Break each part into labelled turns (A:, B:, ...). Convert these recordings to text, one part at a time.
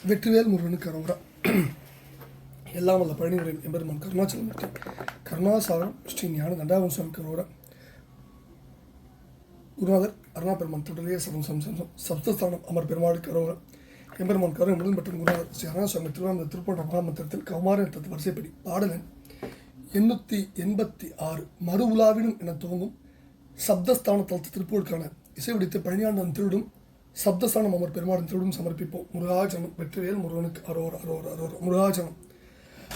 A: வெற்றிவேல் முருகனுக்கு அரோரா எல்லாம் வல்ல பழனிவரின் எம்பெருமான் கருணாச்சலமூர்த்தி கருணாசாரம் ஸ்ரீ ஞான தண்டாவம்சாமிக்கு அரோரா குருநாதர் அருணா பெருமான் தொடரிய சரம் சம்சம் சப்தஸ்தானம் அமர் பெருமாளுக்கு அரோரா எம்பெருமான் கருணை முதல் மற்றும் குருநாதர் ஸ்ரீ அருணாசுவாமி திருவாரூர் திருப்பூர் மகாமந்திரத்தில் கௌமார தத்து வரிசைப்படி பாடலன் எண்ணூற்றி எண்பத்தி ஆறு மறு உலாவினும் என துவங்கும் சப்தஸ்தான தளத்து திருப்பூருக்கான இசை வெடித்து பழனியாண்டன் திருடும் சப்தஸ்தானம் அமர் பெருமாளின் திருடும் சமர்ப்பிப்போம். முருகாஜனம் வெற்றிவேல் முருகனுக்கு அரோர் அரோர் அரோர். முருகாஜனம்.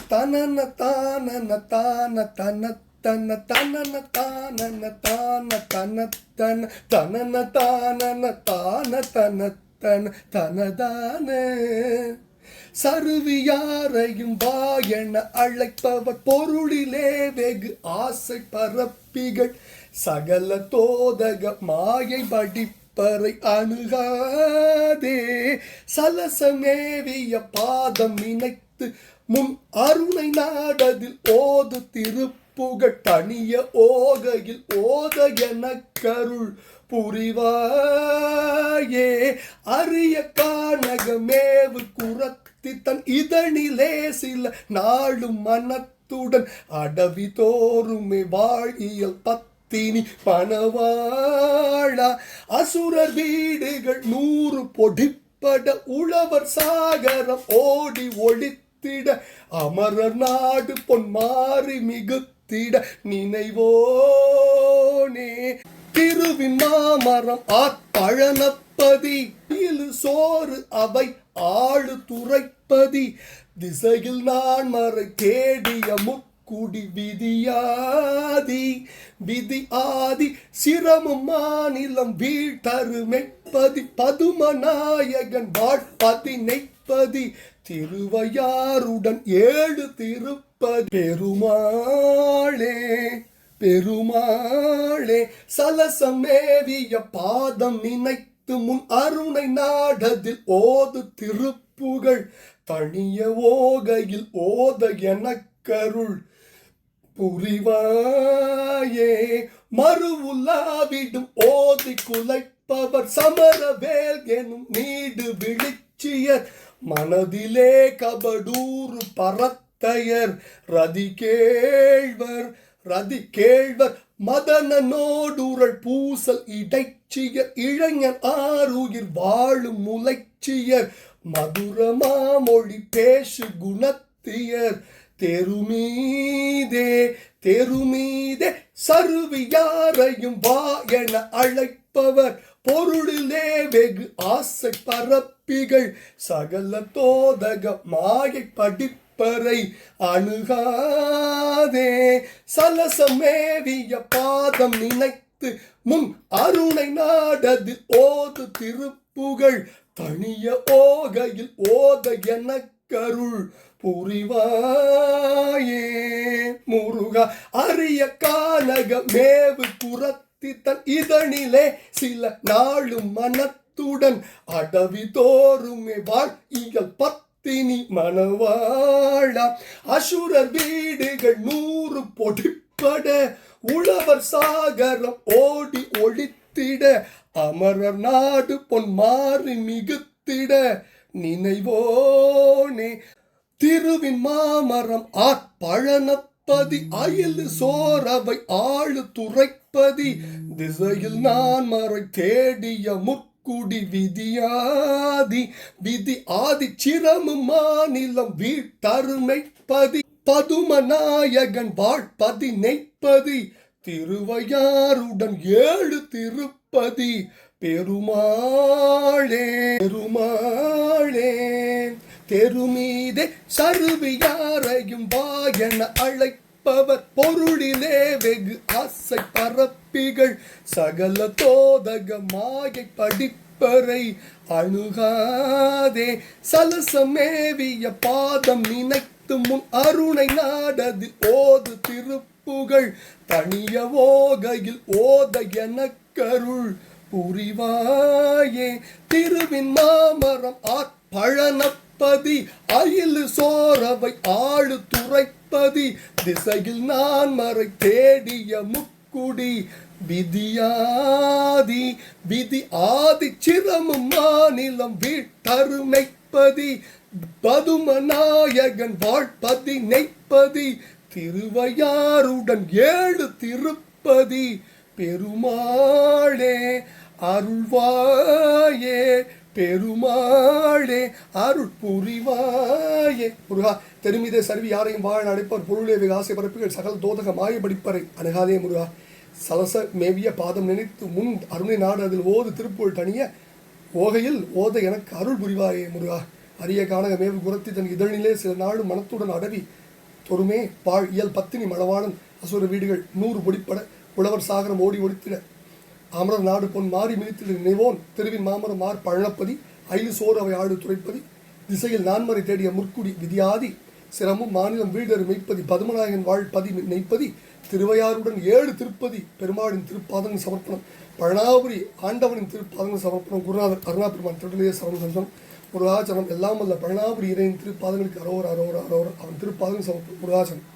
A: தனன தானன தான தன தன தனன தானன தான தன தன. தனன தானன தான தன தன தனதான. சருவியாரையும் வா என அழைப்பவர் பொருளிலே வெகு ஆசை பரப்பிகள். சகல தோதக மாயை படிப்பு படிப்பறை அணுகாதே. சலசமேவிய பாதம் இணைத்து முன் அருணை நாடதில் ஓது திருப்புகட்டணிய ஓகையில் ஓத எனக்கருள் புரிவாயே. அரிய காணகமேவு குரத்தி தன் இதனிலே சில நாளும் மனத்துடன் அடவி தோறுமே வாழியல் பத்தினி பணவாழா அசுரர் வீடுகள் நூறு பொடிப்பட உழவர் சாகரம் ஓடி ஒழித்திட அமரர் நாடு பொன் மாறி மிகுத்திட நினைவோனே. திருவின் மாமரம் ஆட்பழனப்பதி இழு சோறு அவை ஆளு துரைப்பதி. திசையில் நான் மறை தேடிய குடி விதியாதி விதி ஆதி சிரமம் மாநிலம் வீட்டரு வீழ்த்தருமெப்பதி பதுமநாயகன் வாட்பதி நெய்ப்பதி திருவையாருடன் ஏழு திருப்பதி. பெருமாளே பெருமாளே சலசமேவிய பாதம் நினைத்து முன் அருணை நாடதில் ஓது திருப்புகழ். தனிய ஓகையில் ஓத எனக்கருள் புரிவாயே மறுவுலாவிடும் ஓதி குலைப்பவர் சமரவேல் எனும் நீடு விழிச்சியர். மனதிலே கபடூறு பரத்தையர் ரதி கேழ்வர் ரதி கேழ்வர் மதனனோடுரள் பூசல் இடைச்சியர் இளைஞர் ஆறுயிர் வாழும் முளைச்சியர் மதுரமாமொழி பேசு குணத்தியர். தெருமீதே தெருமீதே சருவியாரையும் வா என அழைப்பவர். பொருளிலே வெகு ஆசை பரப்பிகள் சகல தோதக மாயை படிப்பறை அணுகாதே. சலசமேவிய பாதம் நினைத்து முன் அருணை நாடதில் ஓது திருப்புகழ் தனிய ஓகையில் ஓத கருள் புரிவாயே. முருகா அரிய கானக மேவு குரத்தி தன் இதனிலே சில நாளும் மனத்துடன் அடவி தோறுமே வாழ் இயல் பத்தினி மணவாழா அசுரர் வீடுகள் நூறு பொடிப்பட உழவர் சாகரம் ஓடி ஒழித்திட அமரர் நாடு பொன் மாறி மிகுத்திட நினைவோனே திருவின் மாமரம் ஆட்பழனப்பதி அயல் சோரவை ஆளு துரைப்பதி திசையில் நான் மறை தேடிய முக்குடி விதியாதி விதி ஆதி சிரமு மாநிலம் வீட்டருமைப்பதி பதுமநாயகன் வாழ்பதி நெய்ப்பதி திருவையாருடன் ஏழு திருப்பதி பெருமாளே பெருமாளே தெருமீதே சருவியாரையும் வாயன அழைப்பவர் பொருளிலே வெகு ஆசை பரப்பிகள். சகல தோதக மாயை படிப்பறை அணுகாதே சலசமேவிய பாதம் நினைத்து முன் அருணை நாடது ஓது திருப்புகள். தனிய ஓகையில் ஓத எனக்கருள் புரிவாயே. திருவின் மாமரம் ஆட்பழனப்பதி அயிலு சோரவை ஆளு துரைப்பதி. திசையில் நான் மறை தேடிய முக்குடி விதியாதி விதி ஆதி சிரமும் மாநிலம் வீட்டருமை பதுமநாயகன் வாழ்பதி நெய்ப்பதி திருவையாருடன் ஏழு திருப்பதி. பெருமாளே அருள்வாயே பெருமாளே அருள் புரிவாயே முருகா தெருமிதே சர்வி யாரையும் வாழ அடைப்பார் பொருளே விகாசை பரப்புகள் சகல தோதக மாய படிப்பறை அணுகாதே முருகா சலச மேவிய பாதம் நினைத்து முன் அருணை நாடு அதில் ஓது திருப்புள் தனிய ஓகையில் ஓத எனக்கு அருள் புரிவாயே முருகா. அரிய கானக மேவு குரத்தி தன் இதழிலே சில நாடு மனத்துடன் அடவி தொருமே பாழ் இயல் பத்தினி மணவாளன் அசுர வீடுகள் நூறு பொடிப்பட உழவர் சாகரம் ஓடி ஒடித்திட அமரர் நாடு பொன் மாறி மிதித்திட நினைவோன். தெருவின் மாமரம் மார் பழனப்பதி ஐந்து சோறு அவை ஆடு துறைப்பதி திசையில் நான்மறை தேடிய முற்குடி விதியாதி. சிரமும் மாநிலம் வீடர் மெய்ப்பதி பதுமநாயகன் வாழ் பதி நெய்ப்பதி திருவையாறுடன் ஏழு திருப்பதி பெருமாளின் திருப்பாதங்கள் சமர்ப்பணம். பழனாபுரி ஆண்டவனின் திருப்பாதங்கள் சமர்ப்பணம். குருநாதர் அருணா பெருமான் திருடலையே சரணம் முருகாச்சனம் எல்லாம் அல்ல பழனாபுரி இறையின் திருப்பாதங்களுக்கு அரோர் அரோர் அரோர். அவன் திருப்பாதங்கள் சமர்ப்பணம். முருகாச்சனம்